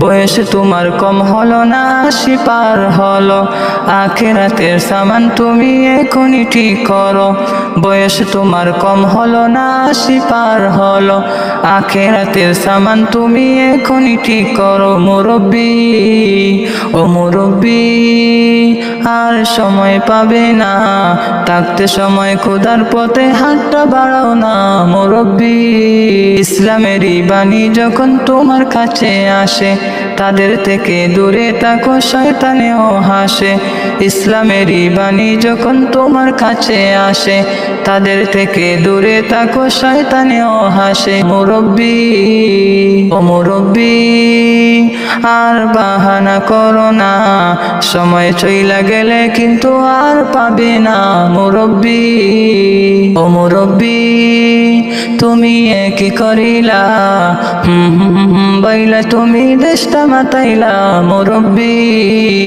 বয়স তোমার কম হলো না, আশি হলো। আখেরাতের সামান তুমি এখনই ঠিক করো। বয়স তোমার কম হলো না, আশি হলো। আখেরাতের সামান তুমি এখনই ঠিক করো, মুরব্বী। ও মুরব্বী, আর সময় পাবে না। থাকতে সময় খোদার পথে হাতটা বাড়াও না, মুরব্বী। ইসলামেরই বাণী যখন তোমার কাছে আসে, তাদের থেকে দূরে থাকো, শয়তানেও হাসে। ইসলামের বাণী যখন তোমার কাছে আসে, তাদের থেকে দূরে থাকো, শয়তানেও হাসে। মুরব্বী, ও মুরব্বী, আর বাহানা করো না। সময় চইলা গেলে কিন্তু আর পাবে না। মুরব্বী, ও মুরব্বী তুমি কি করিলা হম হম বাইলা তুমি দেশটা মাতাইলা মুরব্বী।